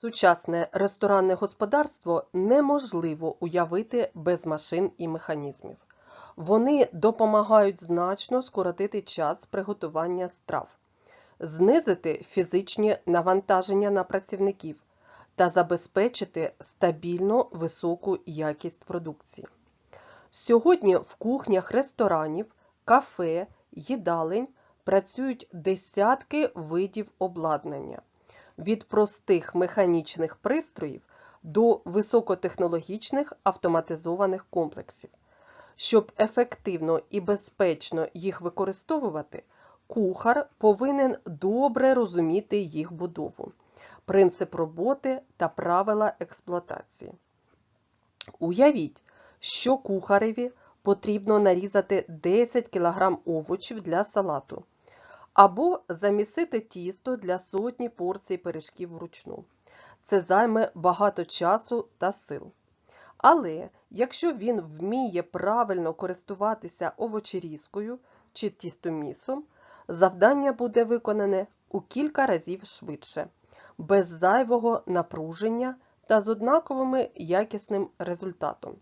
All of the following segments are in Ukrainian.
Сучасне ресторанне господарство неможливо уявити без машин і механізмів. Вони допомагають значно скоротити час приготування страв, знизити фізичні навантаження на працівників та забезпечити стабільно високу якість продукції. Сьогодні в кухнях ресторанів, кафе, їдалень працюють десятки видів обладнання від простих механічних пристроїв до високотехнологічних автоматизованих комплексів. Щоб ефективно і безпечно їх використовувати, кухар повинен добре розуміти їх будову, принцип роботи та правила експлуатації. Уявіть, що кухареві потрібно нарізати 10 кг овочів для салату або замісити тісто для сотні порцій пиріжків вручну. Це займе багато часу та сил. Але якщо він вміє правильно користуватися овочерізкою чи тістомісом, завдання буде виконане у кілька разів швидше, без зайвого напруження та з однаковим якісним результатом.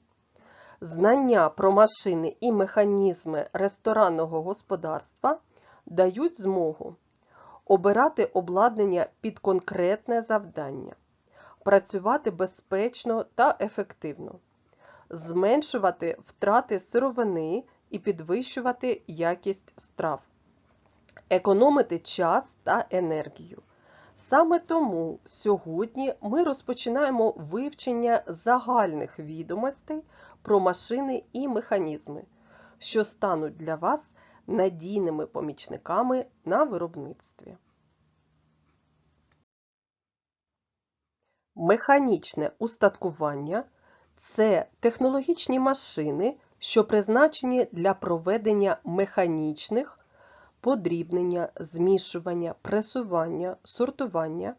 Знання про машини і механізми ресторанного господарства дають змогу обирати обладнання під конкретне завдання, працювати безпечно та ефективно, зменшувати втрати сировини і підвищувати якість страв, економити час та енергію. Саме тому сьогодні ми розпочинаємо вивчення загальних відомостей про машини і механізми, що стануть для вас надійними помічниками на виробництві. Механічне устаткування це технологічні машини, що призначені для проведення механічних подрібнення, змішування, пресування, сортування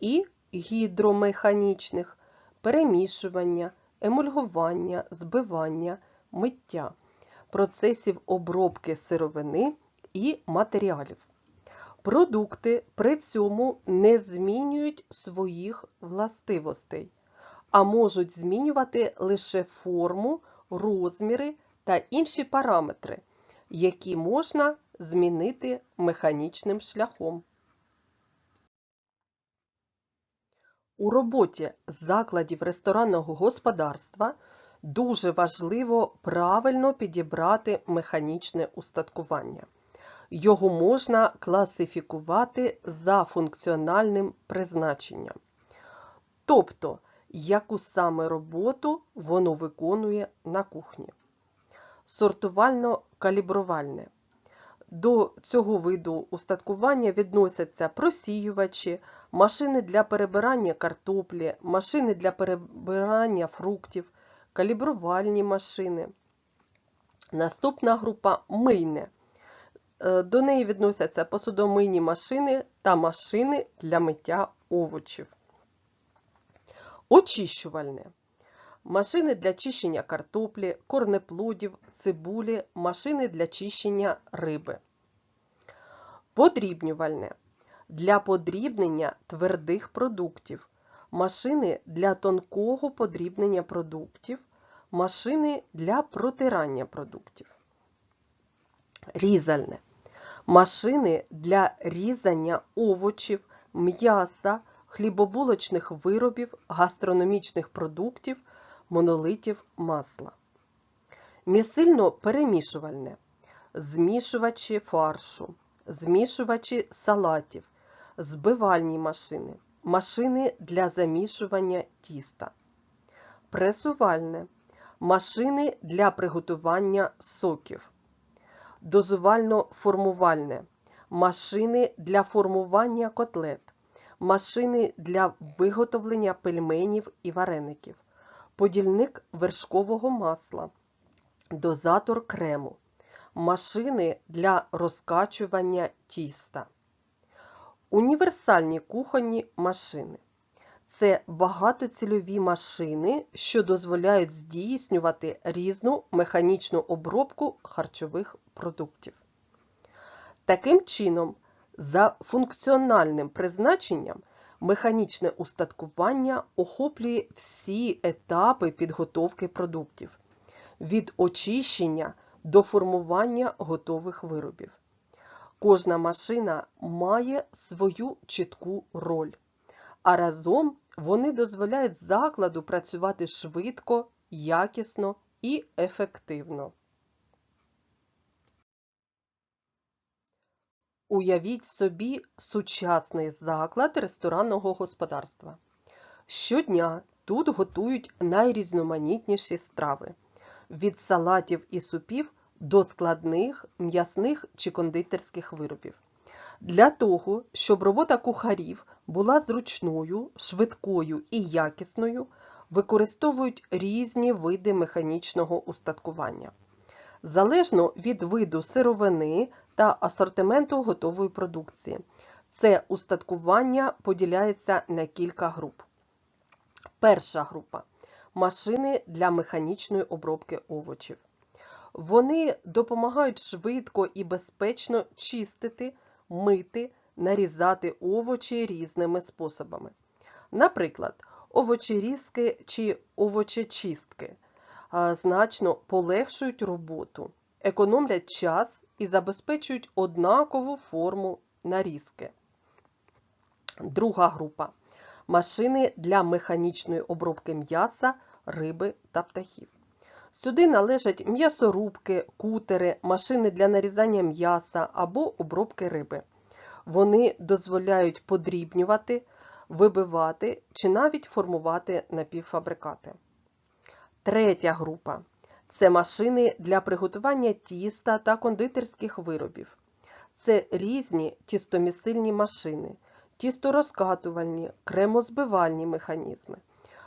і гідромеханічних перемішування, емульгування, збивання, миття процесів обробки сировини і матеріалів. Продукти при цьому не змінюють своїх властивостей, а можуть змінювати лише форму, розміри та інші параметри, які можна змінити механічним шляхом. У роботі закладів ресторанного господарства дуже важливо правильно підібрати механічне устаткування. Його можна класифікувати за функціональним призначенням. Тобто, яку саме роботу воно виконує на кухні. Сортувально-калібрувальне. До цього виду устаткування відносяться просіювачі, машини для перебирання картоплі, машини для перебирання фруктів, калібрувальні машини. Наступна група мийне. Е, до неї відносяться посудомийні машини та машини для миття овочів. Очищувальне. Машини для чищення картоплі, корнеплодів, цибулі, машини для чищення риби. Подрібнювальне. Для подрібнення твердих продуктів, машини для тонкого подрібнення продуктів, машини для протирання продуктів. Різальне. Машини для різання овочів, м'яса, хлібобулочних виробів, гастрономічних продуктів, монолитів масла. Місильно перемішувальне. Змішувачі фаршу, змішувачі салатів, збивальні машини машини для замішування тіста, пресувальне, машини для приготування соків, дозувально-формувальне, машини для формування котлет, машини для виготовлення пельменів і вареників, подільник вершкового масла, дозатор крему, машини для розкачування тіста. Універсальні кухонні машини. Це багатоцільові машини, що дозволяють здійснювати різну механічну обробку харчових продуктів. Таким чином, за функціональним призначенням, Механічне устаткування охоплює всі етапи підготовки продуктів від очищення до формування готових виробів. Кожна машина має свою чітку роль, а разом вони дозволяють закладу працювати швидко, якісно і ефективно. Уявіть собі сучасний заклад ресторанного господарства. Щодня тут готують найрізноманітніші страви від салатів і супів до складних м'ясних чи кондитерських виробів. Для того, щоб робота кухарів була зручною, швидкою і якісною, використовують різні види механічного устаткування. Залежно від виду сировини та асортименту готової продукції. Це устаткування поділяється на кілька груп. Перша група машини для механічної обробки овочів. Вони допомагають швидко і безпечно чистити, мити, нарізати овочі різними способами. Наприклад, овочерізки чи овочечистки значно полегшують роботу, економлять час і забезпечують однакову форму нарізки. Друга група машини для механічної обробки м'яса, риби та птахів. Сюди належать м'ясорубки, кутери, машини для нарізання м'яса або обробки риби. Вони дозволяють подрібнювати, вибивати чи навіть формувати напівфабрикати. Третя група це машини для приготування тіста та кондитерських виробів. Це різні тістомісильні машини, тісторозкатувальні, кремозбивальні механізми.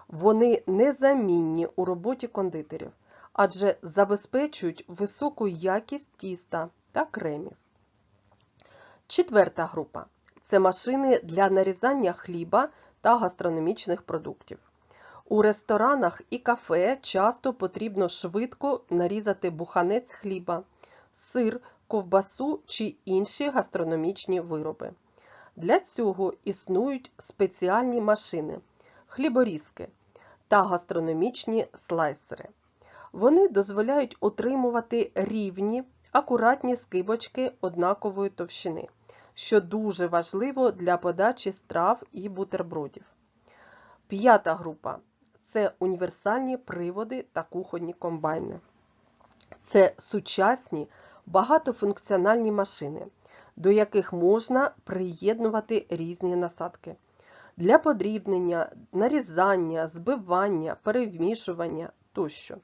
Вони незамінні у роботі кондитерів, адже забезпечують високу якість тіста та кремів. Четверта група це машини для нарізання хліба та гастрономічних продуктів. У ресторанах і кафе часто потрібно швидко нарізати буханець хліба, сир, ковбасу чи інші гастрономічні вироби. Для цього існують спеціальні машини, хліборізки та гастрономічні слайсери. Вони дозволяють отримувати рівні, акуратні скибочки однакової товщини, що дуже важливо для подачі страв і бутербродів. П'ята група це універсальні приводи та кухонні комбайни. Це сучасні багатофункціональні машини, до яких можна приєднувати різні насадки. Для подрібнення, нарізання, збивання, перемішування тощо.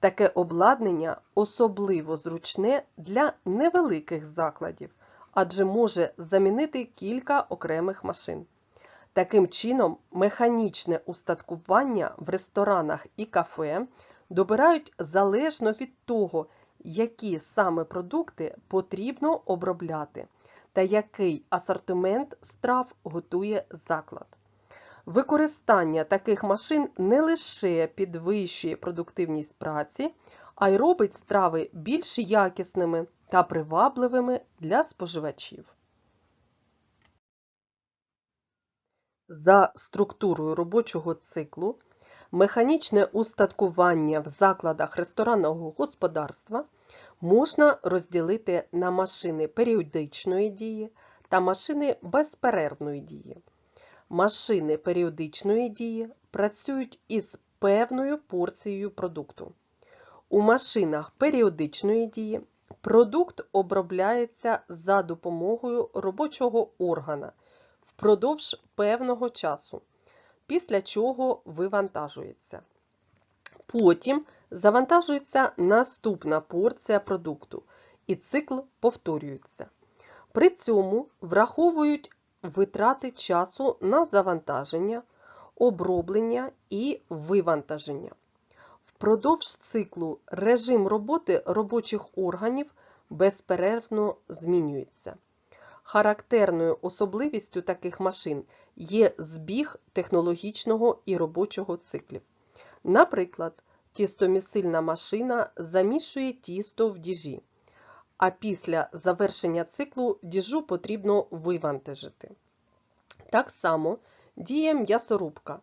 Таке обладнання особливо зручне для невеликих закладів, адже може замінити кілька окремих машин. Таким чином, механічне устаткування в ресторанах і кафе добирають залежно від того, які саме продукти потрібно обробляти та який асортимент страв готує заклад. Використання таких машин не лише підвищує продуктивність праці, а й робить страви більш якісними та привабливими для споживачів. За структурою робочого циклу механічне устаткування в закладах ресторанного господарства можна розділити на машини періодичної дії та машини безперервної дії. Машини періодичної дії працюють із певною порцією продукту. У машинах періодичної дії продукт обробляється за допомогою робочого органа впродовж певного часу, після чого вивантажується. Потім завантажується наступна порція продукту, і цикл повторюється. При цьому враховують витрати часу на завантаження, оброблення і вивантаження. Впродовж циклу режим роботи робочих органів безперервно змінюється. Характерною особливістю таких машин є збіг технологічного і робочого циклів. Наприклад, тістомісильна машина замішує тісто в діжі, а після завершення циклу діжу потрібно вивантажити. Так само діє м'ясорубка.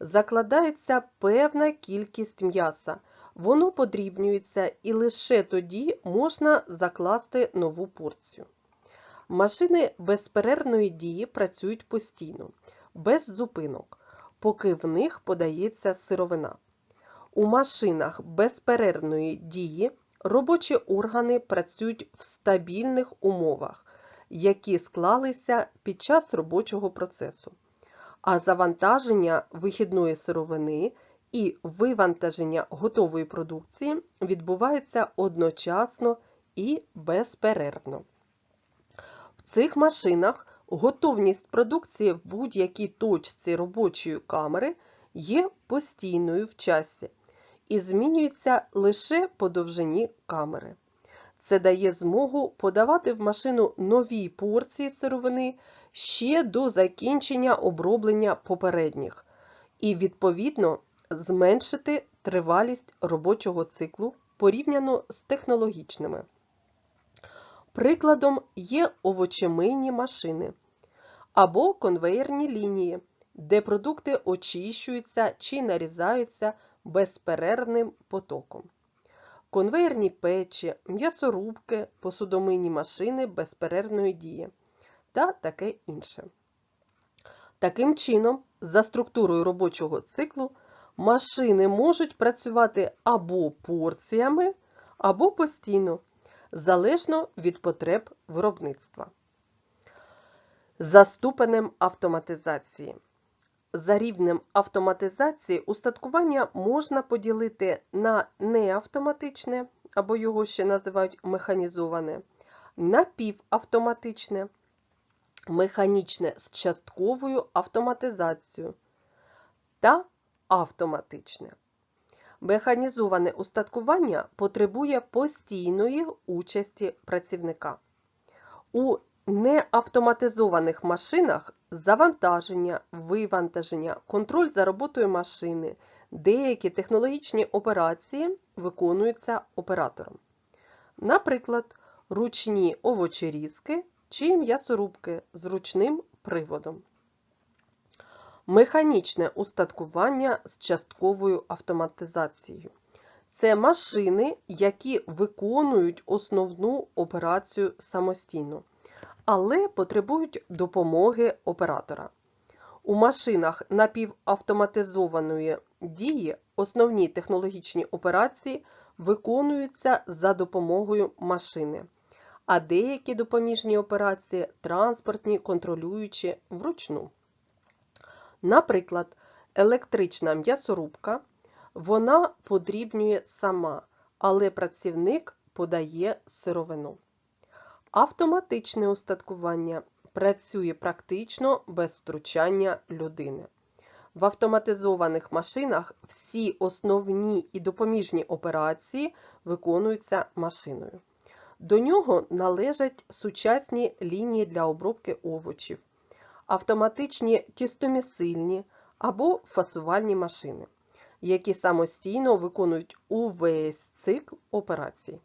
Закладається певна кількість м'яса. Воно подрібнюється і лише тоді можна закласти нову порцію. Машини безперервної дії працюють постійно, без зупинок, поки в них подається сировина. У машинах безперервної дії робочі органи працюють в стабільних умовах, які склалися під час робочого процесу, а завантаження вихідної сировини і вивантаження готової продукції відбувається одночасно і безперервно. В цих машинах готовність продукції в будь-якій точці робочої камери є постійною в часі і змінюється лише по довжині камери. Це дає змогу подавати в машину нові порції сировини ще до закінчення оброблення попередніх, і, відповідно, зменшити тривалість робочого циклу порівняно з технологічними. Прикладом є овочемийні машини або конвеєрні лінії, де продукти очищуються чи нарізаються безперервним потоком. Конвеєрні печі, м'ясорубки, посудомийні машини безперервної дії та таке інше. Таким чином, за структурою робочого циклу, машини можуть працювати або порціями, або постійно, залежно від потреб виробництва. За ступенем автоматизації. За рівнем автоматизації устаткування можна поділити на неавтоматичне, або його ще називають механізоване, напівавтоматичне, механічне з частковою автоматизацією та автоматичне. Механізоване устаткування потребує постійної участі працівника. У неавтоматизованих машинах завантаження, вивантаження, контроль за роботою машини, деякі технологічні операції виконуються оператором. Наприклад, ручні овочерізки чи м'ясорубки з ручним приводом. Механічне устаткування з частковою автоматизацією. Це машини, які виконують основну операцію самостійно, але потребують допомоги оператора. У машинах напівавтоматизованої дії основні технологічні операції виконуються за допомогою машини, а деякі допоміжні операції транспортні, контролюючі вручну. Наприклад, електрична м'ясорубка, вона подрібнює сама, але працівник подає сировину. Автоматичне устаткування працює практично без втручання людини. В автоматизованих машинах всі основні і допоміжні операції виконуються машиною. До нього належать сучасні лінії для обробки овочів, автоматичні тістомісильні або фасувальні машини, які самостійно виконують увесь цикл операцій.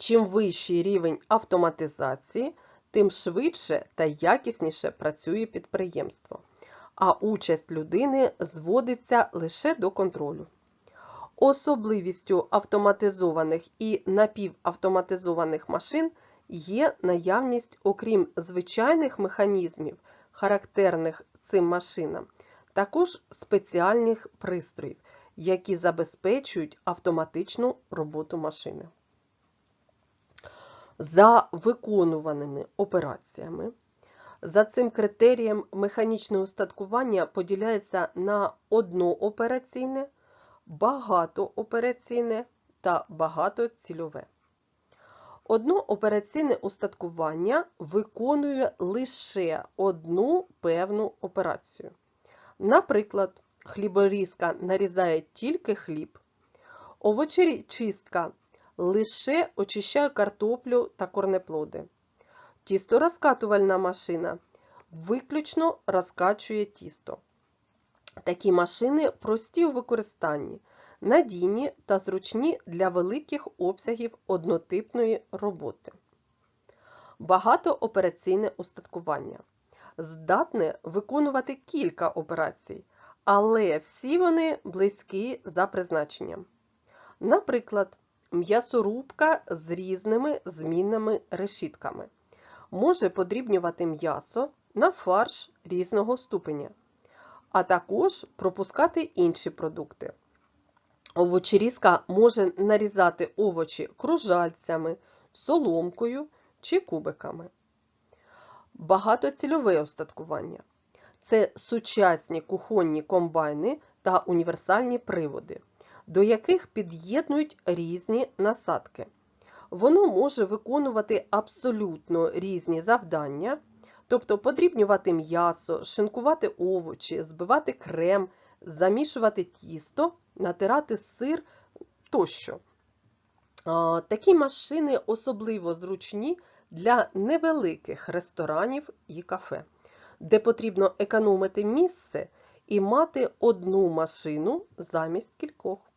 Чим вищий рівень автоматизації, тим швидше та якісніше працює підприємство, а участь людини зводиться лише до контролю. Особливістю автоматизованих і напівавтоматизованих машин є наявність, окрім звичайних механізмів, характерних цим машинам, також спеціальних пристроїв, які забезпечують автоматичну роботу машини. За виконуваними операціями. За цим критерієм механічне устаткування поділяється на одноопераційне, багатоопераційне та багатоцільове. Одноопераційне устаткування виконує лише одну певну операцію. Наприклад, хліборізка нарізає тільки хліб, овочечистка лише очищає картоплю та корнеплоди. Тісторозкатувальна машина виключно розкачує тісто. Такі машини прості у використанні, надійні та зручні для великих обсягів однотипної роботи. Багатоопераційне устаткування. здатне виконувати кілька операцій, але всі вони близькі за призначенням. Наприклад, м'ясорубка з різними змінними решітками може подрібнювати м'ясо на фарш різного ступеня, а також пропускати інші продукти. Овочерізка може нарізати овочі кружальцями, соломкою чи кубиками. Багатоцільове остаткування це сучасні кухонні комбайни та універсальні приводи, до яких під'єднують різні насадки. Воно може виконувати абсолютно різні завдання, тобто подрібнювати м'ясо, шинкувати овочі, збивати крем, замішувати тісто, натирати сир тощо. Такі машини особливо зручні для невеликих ресторанів і кафе, де потрібно економити місце і мати одну машину замість кількох.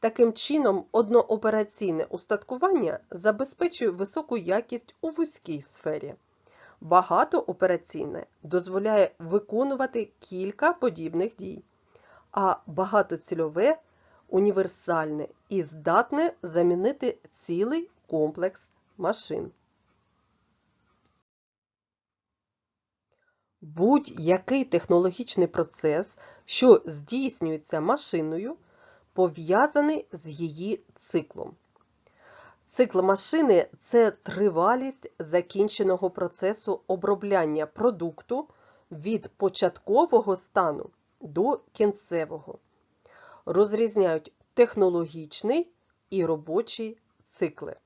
Таким чином, одноопераційне устаткування забезпечує високу якість у вузькій сфері. Багатоопераційне дозволяє виконувати кілька подібних дій, а багатоцільове універсальне і здатне замінити цілий комплекс машин. Будь-який технологічний процес, що здійснюється машиною, пов'язаний з її циклом. Цикл машини це тривалість закінченого процесу обробляння продукту від початкового стану до кінцевого. Розрізняють технологічний і робочий цикли.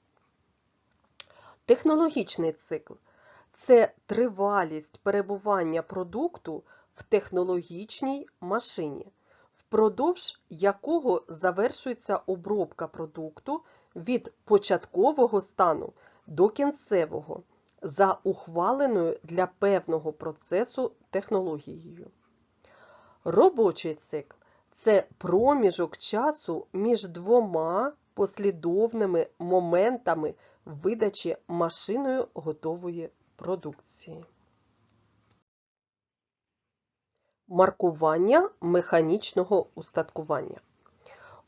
Технологічний цикл це тривалість перебування продукту в технологічній машині, впродовж якого завершується обробка продукту від початкового стану до кінцевого за ухваленою для певного процесу технологією. Робочий цикл це проміжок часу між двома послідовними моментами видачі машиною готової продукції. Маркування механічного устаткування.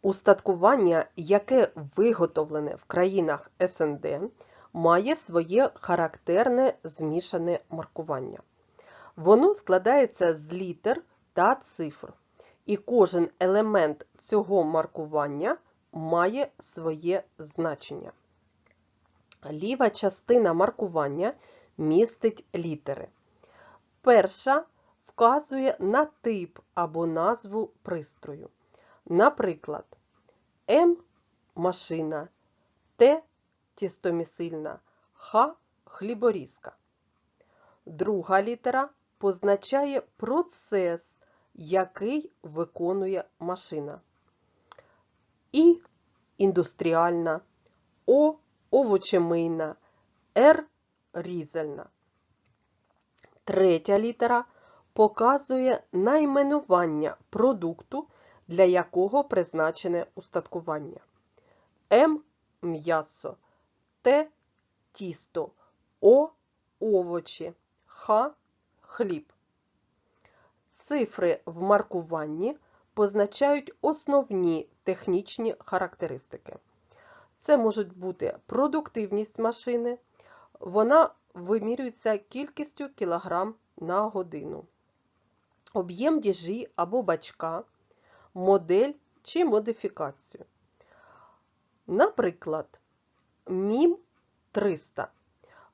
Устаткування, яке виготовлене в країнах СНД, має своє характерне змішане маркування. Воно складається з літер та цифр, і кожен елемент цього маркування має своє значення. Ліва частина маркування містить літери. Перша вказує на тип або назву пристрою. Наприклад, М машина, Т тістомісильна, Х хліборізка. Друга літера позначає процес, який виконує машина. І індустріальна, О овочемийна, Р різальна. Третя літера показує найменування продукту, для якого призначене устаткування. М м'ясо, Т тісто, О овочі, Х хліб. Цифри в маркуванні позначають основні технічні характеристики. Це можуть бути продуктивність машини, вона вимірюється кількістю кілограм на годину, об'єм діжі або бачка, модель чи модифікацію. Наприклад, мім 300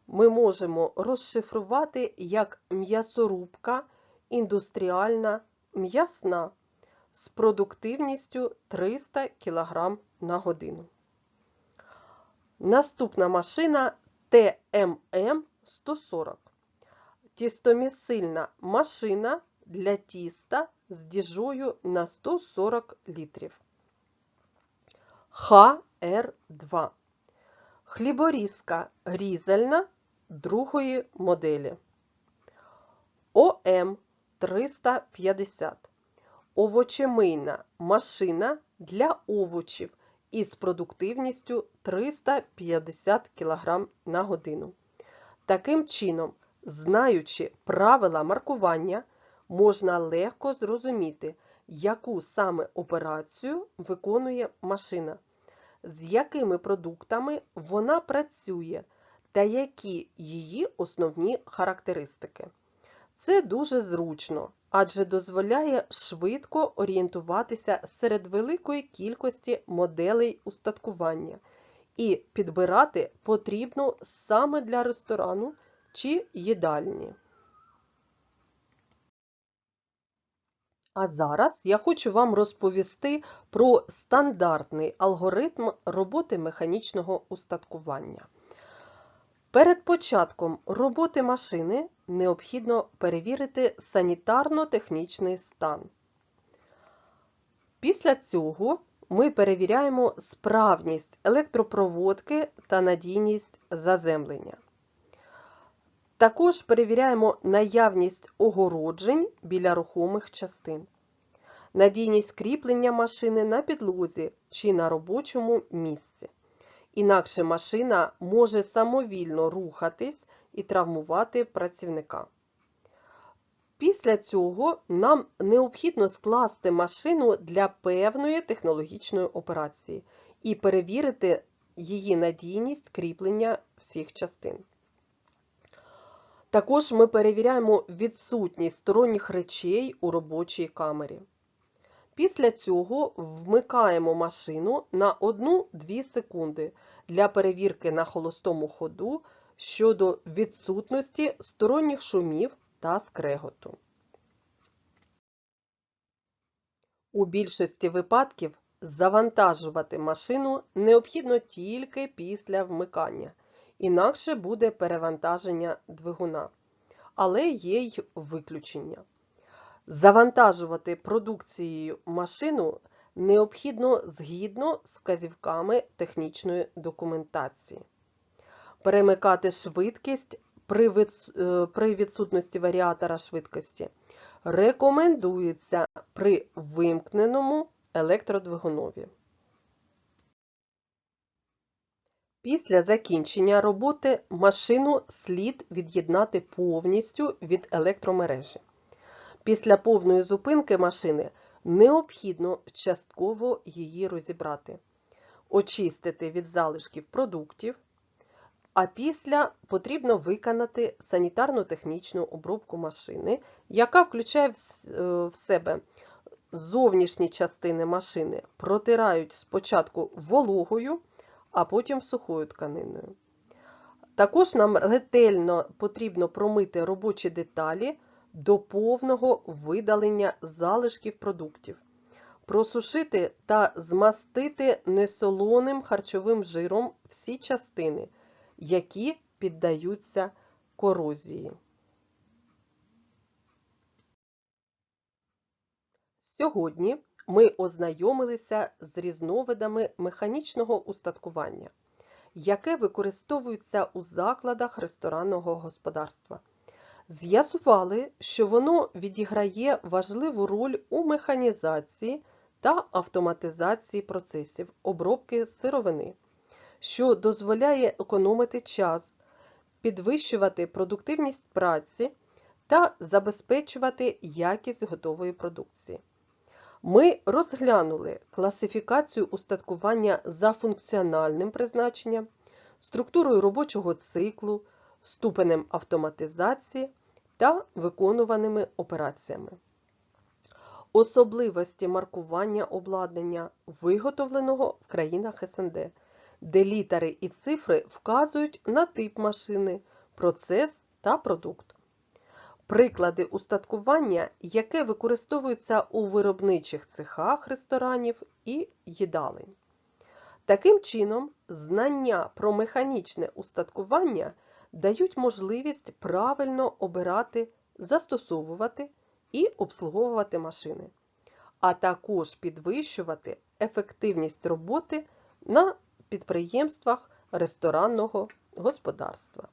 ми можемо розшифрувати як м'ясорубка індустріальна м'ясна з продуктивністю 300 кг на годину. Наступна машина ТММ 140. Тістомісильна машина для тіста з діжою на 140 літрів. ХР2. Хліборізка різальна другої моделі. ОМ 350. Овочемийна машина для овочів із продуктивністю 350 кг на годину. Таким чином, Знаючи правила маркування, можна легко зрозуміти, яку саме операцію виконує машина, з якими продуктами вона працює та які її основні характеристики. Це дуже зручно, адже дозволяє швидко орієнтуватися серед великої кількості моделей устаткування і підбирати потрібну саме для ресторану чи їдальні. А зараз я хочу вам розповісти про стандартний алгоритм роботи механічного устаткування. Перед початком роботи машини необхідно перевірити санітарно-технічний стан. Після цього ми перевіряємо справність електропроводки та надійність заземлення. Також перевіряємо наявність огороджень біля рухомих частин, надійність кріплення машини на підлозі чи на робочому місці. Інакше машина може самовільно рухатись і травмувати працівника. Після цього нам необхідно скласти машину для певної технологічної операції і перевірити її надійність кріплення всіх частин. Також ми перевіряємо відсутність сторонніх речей у робочій камері. Після цього вмикаємо машину на 1-2 секунди для перевірки на холостому ходу щодо відсутності сторонніх шумів та скреготу. У більшості випадків завантажувати машину необхідно тільки після вмикання, інакше буде перевантаження двигуна. Але є й виключення. Завантажувати продукцією машину необхідно згідно з вказівками технічної документації. Перемикати швидкість при відсутності варіатора швидкості рекомендується при вимкненому електродвигунові. Після закінчення роботи машину слід від'єднати повністю від електромережі. Після повної зупинки машини необхідно частково її розібрати, очистити від залишків продуктів, а після потрібно виконати санітарно-технічну обробку машини, яка включає в себе зовнішні частини машини, протирають спочатку вологою, а потім сухою тканиною. Також нам ретельно потрібно промити робочі деталі до повного видалення залишків продуктів, просушити та змастити несолоним харчовим жиром всі частини, які піддаються корозії. Сьогодні ми ознайомилися з різновидами механічного устаткування, яке використовується у закладах ресторанного господарства. З'ясували, що воно відіграє важливу роль у механізації та автоматизації процесів обробки сировини, що дозволяє економити час, підвищувати продуктивність праці та забезпечувати якість готової продукції. Ми розглянули класифікацію устаткування за функціональним призначенням, структурою робочого циклу, ступенем автоматизації та виконуваними операціями. Особливості маркування обладнання, виготовленого в країнах СНД, де літери і цифри вказують на тип машини, процес та продукт. Приклади устаткування, яке використовується у виробничих цехах ресторанів і їдалень. Таким чином, знання про механічне устаткування дають можливість правильно обирати, застосовувати і обслуговувати машини, а також підвищувати ефективність роботи на підприємствах ресторанного господарства.